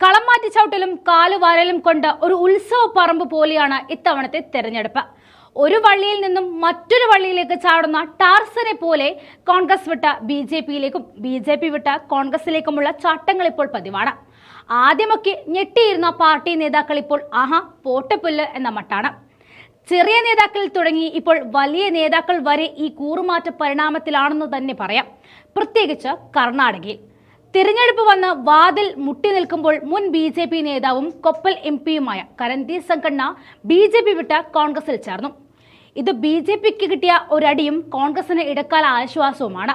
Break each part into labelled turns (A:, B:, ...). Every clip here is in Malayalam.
A: കളം മാറ്റിച്ചവിട്ടലും കാലുവാരലും കൊണ്ട് ഒരു ഉത്സവ പറമ്പ് പോലെയാണ് ഇത്തവണത്തെ തെരഞ്ഞെടുപ്പ്. ഒരു വള്ളിയിൽ നിന്നും മറ്റൊരു വള്ളിയിലേക്ക് ചാടുന്ന ടാർസനെ പോലെ കോൺഗ്രസ് വിട്ട ബി ജെ പിയിലേക്കും ബി ജെ പി വിട്ട കോൺഗ്രസിലേക്കുമുള്ള ചാട്ടങ്ങൾ ഇപ്പോൾ പതിവാണ്. ആദ്യമൊക്കെ ഞെട്ടിയിരുന്ന പാർട്ടി നേതാക്കൾ ഇപ്പോൾ ആഹാ പോട്ടപ്പുല്ല് എന്ന മട്ടാണ്. ചെറിയ നേതാക്കളിൽ തുടങ്ങി ഇപ്പോൾ വലിയ നേതാക്കൾ വരെ ഈ കൂറുമാറ്റ പരിണാമത്തിലാണെന്ന് തന്നെ പറയാം. പ്രത്യേകിച്ച് കർണാടകയിൽ. തിരഞ്ഞെടുപ്പ് വന്ന് വാതിൽ മുട്ടി നിൽക്കുമ്പോൾ മുൻ ബി ജെ പി നേതാവും കൊപ്പൽ എം പിയുമായ കരൺദീപ് സംഘടന ബി ജെ പി വിട്ട് കോൺഗ്രസിൽ ചേർന്നു. ഇത് ബി ജെ പിക്ക് കിട്ടിയ ഒരടിയും കോൺഗ്രസിന് ഇടക്കാല ആശ്വാസവുമാണ്.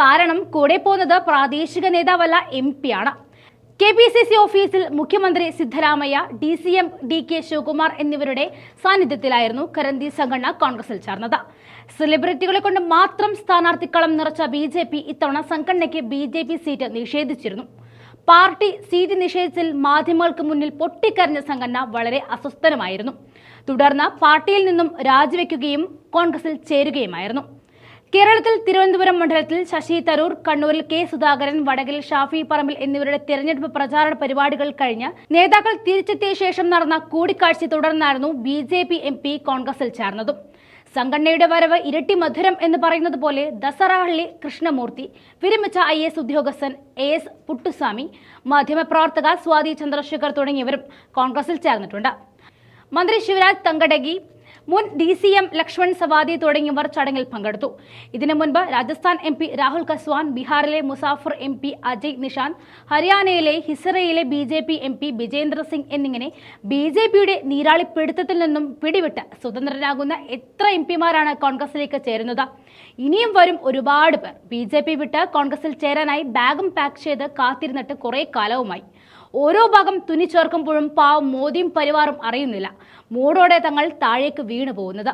A: കാരണം കൂടെ പോകുന്നത് പ്രാദേശിക നേതാവല്ല എം പിയാണ് കെ പി സി സി ഓഫീസിൽ മുഖ്യമന്ത്രി Siddaramaiah D C M D K Shivakumar എന്നിവരുടെ സാന്നിധ്യത്തിലായിരുന്നു കരന്തി സംഘടന കോൺഗ്രസിൽ ചേർന്നത്. സെലിബ്രിറ്റികളെ കൊണ്ട് മാത്രം സ്ഥാനാർത്ഥിക്കളം നിറച്ച ബി ജെ പി ഇത്തവണ സംഘടനയ്ക്ക് ബി ജെ പി സീറ്റ് നിഷേധിച്ചിരുന്നു. പാർട്ടി സീറ്റ് നിഷേധിച്ചിൽ മാധ്യമങ്ങൾക്ക് മുന്നിൽ പൊട്ടിക്കരഞ്ഞ സംഘടന വളരെ അസ്വസ്ഥനമായിരുന്നു. തുടർന്ന് പാർട്ടിയിൽ നിന്നും രാജിവെക്കുകയും കോൺഗ്രസിൽ ചേരുകയുമായിരുന്നു. കേരളത്തിൽ തിരുവനന്തപുരം മണ്ഡലത്തിൽ ശശി തരൂർ കണ്ണൂരിൽ കെ സുധാകരൻ വടകിൽ ഷാഫി പറമ്പിൽ എന്നിവരുടെ തെരഞ്ഞെടുപ്പ് പ്രചാരണ പരിപാടികൾ കഴിഞ്ഞ് നേതാക്കൾ തിരിച്ചെത്തിയ ശേഷം നടന്ന കൂടിക്കാഴ്ച തുടർന്നായിരുന്നു B J P M P കോൺഗ്രസിൽ ചേർന്നതും. സംഘടനയുടെ വരവ് ഇരട്ടി മധുരം എന്ന് പറയുന്നത് പോലെ ദസറഹള്ളി കൃഷ്ണമൂർത്തി വിരമിച്ച ഐ എസ് ഉദ്യോഗസ്ഥൻ എ എസ് പുട്ടുസ്വാമി മാധ്യമപ്രവർത്തക സ്വാതി ചന്ദ്രശേഖർ തുടങ്ങിയവരും കോൺഗ്രസിൽ ചേർന്നിട്ടുണ്ട്. മന്ത്രി ശിവരാജ് തങ്കടകി മുൻ D C M Laxman Savadi തുടങ്ങിയവർ ചടങ്ങിൽ പങ്കെടുത്തു. ഇതിനു മുൻപ് രാജസ്ഥാൻ എം പി രാഹുൽ കസ്വാൻ ബീഹാറിലെ മുസാഫർ എം പി അജയ് നിഷാന്ത് ഹരിയാനയിലെ ഹിസറയിലെ B J P M P Vijendra Singh എന്നിങ്ങനെ ബി ജെ പിയുടെ നീരാളിപ്പിടുത്തത്തിൽ നിന്നും പിടിവിട്ട് സ്വതന്ത്രരാകുന്ന എത്ര എം പിമാരാണ് കോൺഗ്രസിലേക്ക് ചേരുന്നത്? ഇനിയും വരും ഒരുപാട് പേർ. ബി ജെ പി വിട്ട് കോൺഗ്രസിൽ ചേരാനായി ബാഗും പാക്ക് ചെയ്ത് കാത്തിരുന്നിട്ട് കുറേ കാലവുമായി. ഓരോ ഭാഗം തുന്നി ചേർക്കുമ്പോഴും പാവം മോദിയും പരിവാറും അറിയുന്നില്ല. മൂടോടെ തങ്ങൾ താഴേക്ക് വീണു പോകുന്നത്